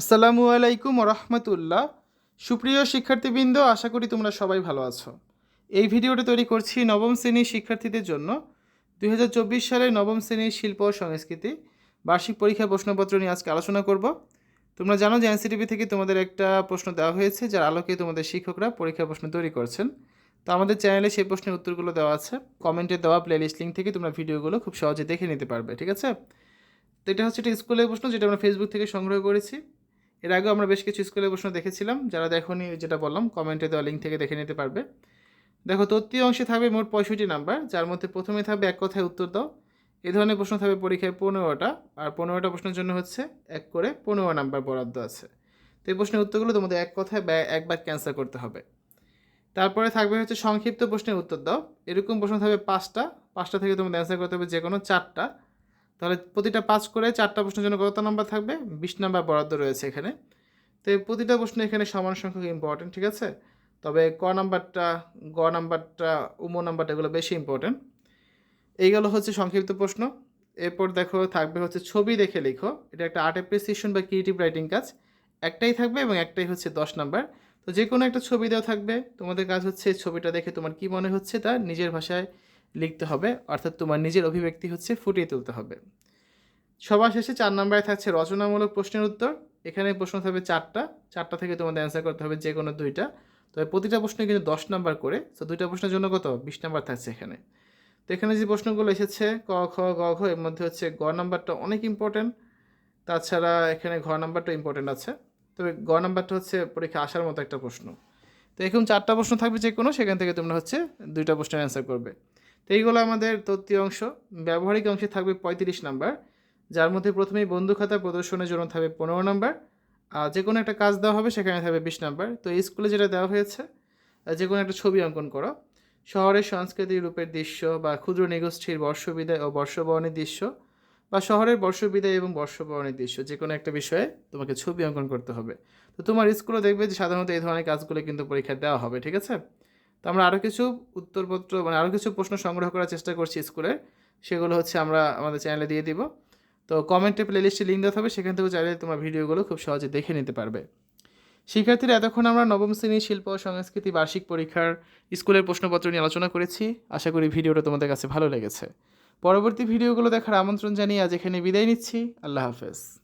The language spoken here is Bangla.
আসসালামু আলাইকুম রহমতুল্লাহ। সুপ্রিয় শিক্ষার্থীবৃন্দ, আশা করি তোমরা সবাই ভালো আছো। এই ভিডিওটা তৈরি করছি নবম শ্রেণির শিক্ষার্থীদের জন্য। দুই সালে নবম শ্রেণির শিল্প ও সংস্কৃতি বার্ষিক পরীক্ষা প্রশ্নপত্র নিয়ে আজকে আলোচনা করব। তোমরা জানো যে এনসিটিভি থেকে তোমাদের একটা প্রশ্ন দেওয়া হয়েছে, যার আলোকে তোমাদের শিক্ষকরা পরীক্ষা প্রশ্ন তৈরি করছেন। তো আমাদের চ্যানেলে সেই প্রশ্নের উত্তরগুলো দেওয়া আছে। কমেন্টে দেওয়া প্লেলিস্ট লিঙ্ক থেকে তোমরা ভিডিওগুলো খুব সহজে দেখে নিতে পারবে, ঠিক আছে? তো এটা হচ্ছে একটা স্কুলের প্রশ্ন, যেটা আমরা ফেসবুক থেকে সংগ্রহ করেছি। এর আগেও আমরা বেশ কিছু স্কুলের প্রশ্ন দেখেছিলাম, যারা দেখোনি যেটা বললাম, কমেন্টে দেওয়া লিঙ্ক থেকে দেখে নিতে পারবে। দেখো তত্ত্বীয় অংশে থাকবে মোট পঁয়ষট্টি নাম্বার, যার মধ্যে প্রথমে থাকবে এক কথায় উত্তর দাও। এ ধরনের প্রশ্ন থাকবে পরীক্ষায় পনেরোটা, আর পনেরোটা প্রশ্নের জন্য হচ্ছে এক করে পনেরো নাম্বার বরাদ্দ আছে। তো এই প্রশ্নের উত্তরগুলো তোমাদের এক কথায় বা একবার ক্যান্সেল করতে হবে। তারপরে থাকবে হচ্ছে সংক্ষিপ্ত প্রশ্নের উত্তর দাও। এরকম প্রশ্ন থাকবে পাঁচটা পাঁচটা থেকে তোমাদের অ্যান্সার করতে হবে যে কোনো চারটা। তাহলে প্রতিটা পাঁচ করে চারটা প্রশ্নের জন্য কত নাম্বার থাকবে? বিশ নাম্বার বরাদ্দ রয়েছে এখানে। তো প্রতিটা প্রশ্ন এখানে সমান সংখ্যক ইম্পর্টেন্ট ঠিক আছে? তবে ক নাম্বারটা, গ নাম্বারটা, উম নাম্বারটা এগুলো বেশি ইম্পর্টেন্ট এইগুলো হচ্ছে সংক্ষিপ্ত প্রশ্ন। এরপর দেখো থাকবে হচ্ছে ছবি দেখে লিখো। এটা একটা আর্ট অ্যাপ্রিসিয়েশন বা ক্রিয়েটিভ রাইটিং কাজ। একটাই থাকবে এবং একটাই হচ্ছে দশ নাম্বার। তো যে কোনো একটা ছবি দেওয়া থাকবে। তোমাদের কাজ হচ্ছে ছবিটা দেখে তোমার কি মনে হচ্ছে তা? নিজের ভাষায় লিখতে হবে, অর্থাৎ তোমার নিজের অভিব্যক্তি হচ্ছে ফুটিয়ে তুলতে হবে। সবার শেষে চার নম্বরে থাকছে রচনামূলক প্রশ্নের উত্তর। এখানে প্রশ্ন থাকবে চারটা। চারটা থেকে তোমাদের অ্যান্সার করতে হবে যে কোনো দুইটা। তবে প্রতিটা প্রশ্নে কিন্তু দশ নাম্বার করে, তো দুইটা প্রশ্নের জন্য কত? বিশ নাম্বার থাকছে এখানে। তো এখানে যে প্রশ্নগুলো এসেছে, ক, খ, গ, ঘ, এর মধ্যে হচ্ছে গ নাম্বারটা অনেক ইম্পর্টেন্ট তাছাড়া এখানে ঘ নাম্বারটা ইম্পর্টেন্ট আছে। তবে গ নাম্বারটা হচ্ছে পরীক্ষা আসার মতো একটা প্রশ্ন। তো এখন চারটা প্রশ্ন থাকবে যে কোনো সেখান থেকে তোমরা হচ্ছে দুইটা প্রশ্নের অ্যান্সার করবে। তো এইগুলো আমাদের তত্ত্বীয় অংশ। ব্যবহারিক অংশে থাকবে পঁয়ত্রিশ নাম্বার, যার মধ্যে প্রথমেই বন্ধু খাতা প্রদর্শনের জন্য থাকবে পনেরো নাম্বার, আর যে কোনো একটা কাজ দেওয়া হবে সেখানে থাকবে বিশ নাম্বার। তো এই স্কুলে যেটা দেওয়া হয়েছে যে কোনো একটা ছবি অঙ্কন করো। শহরের সাংস্কৃতিক রূপের দৃশ্য বা ক্ষুদ্র নিগোষ্ঠীর বর্ষবিদায় ও বর্ষবরণের দৃশ্য বা শহরের বর্ষবিদায় এবং বর্ষবরণের দৃশ্য যে কোনো একটা বিষয়ে তোমাকে ছবি অঙ্কন করতে হবে। তো তোমার স্কুলে দেখবে যে সাধারণত এই ধরনের কাজগুলো কিন্তু পরীক্ষায় দেওয়া হবে, ঠিক আছে? তো আমরা আরও কিছু উত্তরপত্র মানে আরও কিছু প্রশ্ন সংগ্রহ করার চেষ্টা করছি স্কুলে। সেগুলো হচ্ছে আমরা আমাদের চ্যানেলে দিয়ে দিব। তো কমেন্টে প্লেলিস্টে লিঙ্ক দেওয়া হবে সেখান থেকে চাইলে তোমার ভিডিওগুলো খুব সহজে দেখে নিতে পারবে। শিক্ষার্থীরা, এতক্ষণ আমরা নবম শ্রেণির শিল্প, সংস্কৃতি, বার্ষিক পরীক্ষার স্কুলের প্রশ্নপত্র নিয়ে আলোচনা করেছি। আশা করি ভিডিওটা তোমাদের কাছে ভালো লেগেছে। পরবর্তী ভিডিওগুলো দেখার আমন্ত্রণ জানিয়ে আজ এখানে বিদায় নিচ্ছি। আল্লাহ হাফেজ।